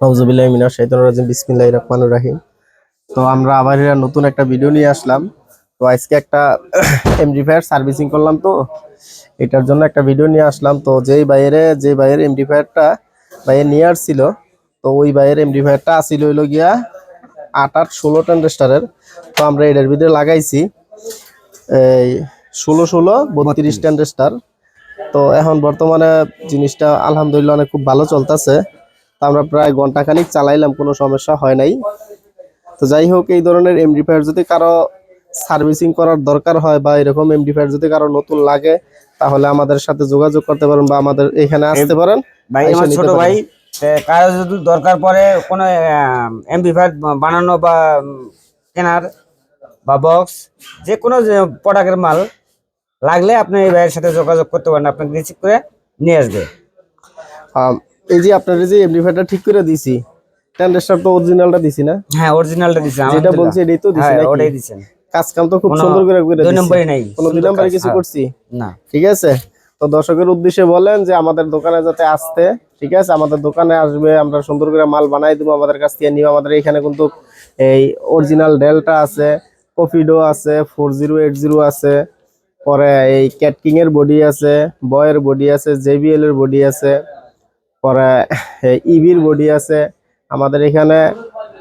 আউযুবিল্লাহি মিনাশ শাইতানির রাজিম, বিসমিল্লাহির রহমানির রহিম। তো আমরা আবার এরা নতুন একটা ভিডিও নিয়ে আসলাম। তো আজকে একটা এমডিফায়ার সার্ভিসিং করলাম তো। এটার জন্য একটা ভিডিও নিয়ে আসলাম। তো যেই বাইরে যে বাইরের এমডিফায়ারটা বাইরে নিয়ে আসছিল, তো ওই বাইরের এমডিফায়ারটা আসিল হইল গিয়া আট আট ষোলো ট্রানজিস্টারের। তো আমরা এটার ভিতরে লাগাইছি। এই ষোলো ষোলো বত্রিশ ট্রানজিস্টার। তো এখন বর্তমানে জিনিসটা আলহামদুলিল্লাহ অনেক খুব ভালো চলতেছে। তো আমরা প্রায় ঘণ্টা খানিক চালাইলাম কোনো সমস্যা হয় নাই। তো যাই হোক এই ধরনের এমডিফায়ার যদি কারও সার্ভিসিং করার দরকার হয় বা এরকম এমডিফায়ার যদি কারও নতুন লাগে তাহলে আমাদের সাথে যোগাযোগ করতে পারেন বা আমাদের এখানে আসতে পারেন। ভাই আমার ছোট ভাই কারও যদি দরকার পড়ে কোনো এমপ্লিফায়ার বানানো বা কেনার বা বক্স যে কোনো প্রোডাক্টের মাল লাগলে আপনি এই ভাইয়ের সাথে যোগাযোগ করতে পারেন আপনাকে রিসিভ করে নিয়ে আসবে। এই যে আপনার যে এমডিফায়ারটা ঠিক করে দিছি ট্রানজিস্টার তো অরিজিনালটা দিছি না? হ্যাঁ অরিজিনালটা দিচ্ছেন যেটা বলছি এটাই তো দিছি হ্যাঁ নাকি? ওটাই দিচ্ছেন কাজ কাম তো খুব সুন্দর করে করে দুই দিছি। নম্বরই নাই। কোনো দুই নম্বরে কিছু হ্যাঁ। করছি? না। ঠিক আছে? তো দর্শকের উদ্দেশ্যে বলেন যে আমাদের দোকানে যাতে আসতে ঠিক আছে? আমাদের দোকানে আসবে আমরা সুন্দর করে মাল বানাই দেবো আমাদের কাছ থেকে নিবে। আমাদের এখানে কিন্তু এই অরিজিনাল ডেলটা আছে কফিডো আছে ফোর জিরো এইট জিরো আছে পরে এই ক্যাটকিং এর বডি আছে বয়ের বডি আছে জেবিএল এর বডি আছে পরে ইবির বডি আছে আমাদের এখানে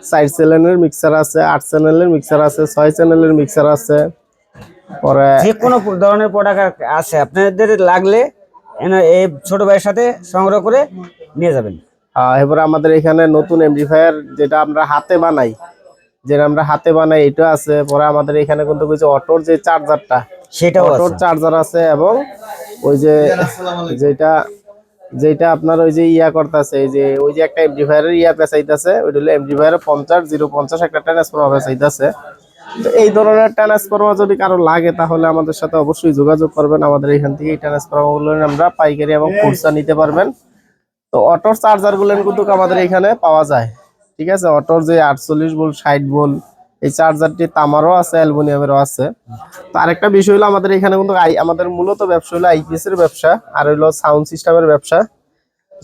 চার চ্যানেলের মিক্সার আছে আট চ্যানেলের মিক্সার আছে ছয় চ্যানেলের মিক্সার আছে পরে যে কোনো ধরনের প্রোডাক্ট আছে আপনাদের লাগলে এই ছোট ভাইয়ের সাথে সংগ্রহ করে নিয়ে যাবেন। এবারে আমাদের এখানে নতুন এমপ্লিফায়ার যেটা আমরা হাতে বানাই যেটা আমরা হাতে বানাই এটা আছে পরে আমাদের এখানে কিন্তু কিছু অটোর যে চার্জারটা সেটাও অটোর চার্জার আছে এবং ওই যে যেটা যেটা আপনার ওই যে ইয়া করতেছে যে ওই যে একটা এমপ্লিফায়ারের ইয়া পেঁচাইতেছে ওইটা হলো এমপ্লিফায়ারের পঞ্চাশ জিরো পঞ্চাশ একটা ট্রান্সফর্মার পেঁচাইতেছে তো এই ধরনের ট্রান্সফর্মার যদি কারও লাগে তাহলে আমাদের সাথে অবশ্যই যোগাযোগ করবেন। আমাদের এখান থেকে এই ট্রান্সফর্মারগুলো আমরা পাইকারি এবং খুচরা নিতে পারবেন। তো অটোর চার্জারগুলো কিন্তু আমাদের এখানে পাওয়া যায়। ঠিক আছে? অটোর যে আটচল্লিশ ভোল্ট ষাট ভোল্ট এই চার্জারটি তামারও আছে, অ্যালুমিনিয়ামেরও আছে। তো আরেকটা বিষয় হলো আমাদের এখানে কিন্তু আমাদের মূলত ব্যবসা হলো আইপিএস এর ব্যবসা, আর হলো সাউন্ড সিস্টেমের ব্যবসা।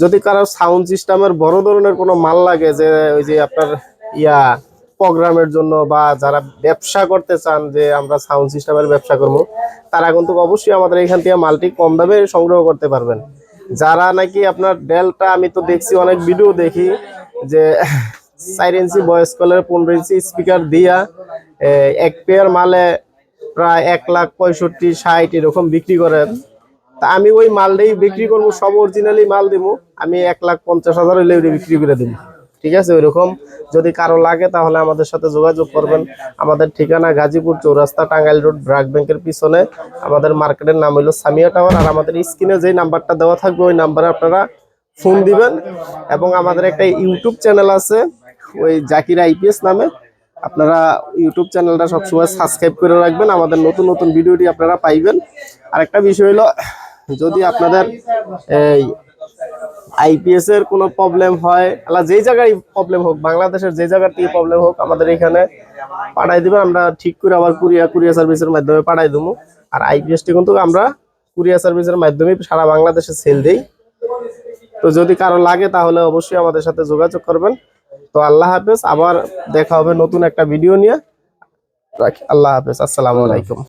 যদি কারও সাউন্ড সিস্টেমের বড় ধরনের কোনো মাল লাগে যে, ওই যে আপনার ইয়া, প্রোগ্রামের জন্য বা যারা ব্যবসা করতে চান যে আমরা সাউন্ড সিস্টেমের ব্যবসা করব, তারা কিন্তু অবশ্যই আমাদের এখান থেকে মালটি কম দামে সংগ্রহ করতে পারবেন। যারা নাকি আপনার ডেলটা আমি তো দেখছি, অনেক ভিডিও দেখি যে চার ইঞ্চি ভয়েস কলের পনেরো ইঞ্চি স্পিকার দিয়া এক পেয়ার মালে প্রায় এক লাখ পঁয়ষট্টি, ষাট এরকম বিক্রি করেন তা আমি ওই মালটাই বিক্রি করব, সব অরিজিনালি মাল দিব, আমি এক লাখ পঞ্চাশ হাজার হইলে ওইটা বিক্রি করে দিব। ঠিক আছে, ওইরকম। যদি কারও লাগে তাহলে আমাদের সাথে যোগাযোগ করবেন। আমাদের ঠিকানা গাজীপুর চৌরাস্তা, টাঙ্গাইল রোড, ব্রাক ব্যাংকের পিছনে। আমাদের মার্কেটের নাম হলো সামিয়া টাওয়ার, আর আমাদের স্ক্রিনে যেই নাম্বারটা দেওয়া থাকবে, ওই নাম্বারে আপনারা ফোন দিবেন। এবং আমাদের একটা ইউটিউব চ্যানেল আছে ওই জাকির আইপিএস নামে। আপনারা ইউটিউব চ্যানেলটা সবসময় সাবস্ক্রাইব করে রাখবেন। আমাদের নতুন নতুন ভিডিওটি আপনারা পাইবেন। আর একটা বিষয় হলো, যদি আপনাদের এই আইপিএস এর কোনো প্রবলেম হয়, আল্লাহ যেই জায়গায় প্রবলেম হোক, বাংলাদেশের যে জায়গার প্রবলেম হোক, আমাদের এখানে পাঠাই দিবেন। আমরা ঠিক করে আবার কুরিয়া কুরিয়া সার্ভিসের মাধ্যমে পাঠাই দেবো। আর আইপিএসটি কিন্তু আমরা কুরিয়া সার্ভিসের মাধ্যমে সারা বাংলাদেশে সেল দেই। তো যদি কারও লাগে তাহলে অবশ্যই আমাদের সাথে যোগাযোগ করবেন। তো আল্লাহ হাফেজ, আবার দেখা হবে নতুন একটা ভিডিও নিয়ে। রাখি, আল্লাহ হাফেজ, আসসালামু আলাইকুম।